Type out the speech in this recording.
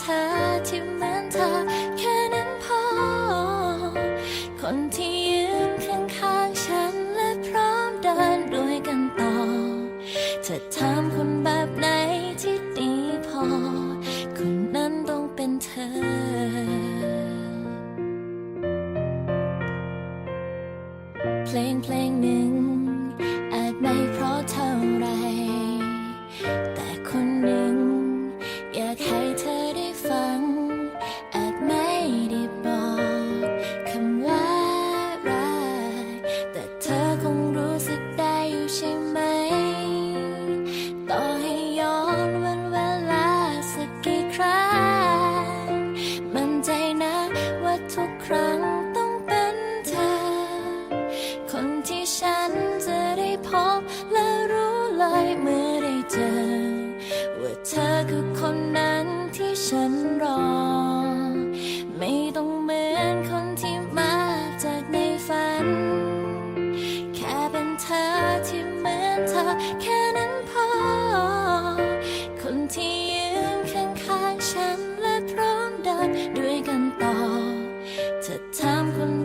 เธอที่เหมือนเธอ แค่นั้นพอ คนที่ยืนข้างๆฉันและพร้อมเดินด้วยกันต่อจะอถามคนแบบไหนที่ดีพอ คนนั้นต้องเป็นเธอเพลงเพลงหนึ่งอาจไม่เพราะเท่า ครั้งต้องเป็นเธอ คนที่ฉันจะได้พบและรู้เลยเมื่อได้เจอ ว่าเธอคือคนนั้นที่ฉันรอ ไม่ต้องเหมือนคนที่มาจากในฝัน แค่เป็นเธอที่เหมือนเธอแค่นั้นพอ คนที่ยืนข้างๆฉันและพร้อมเดินด้วย time could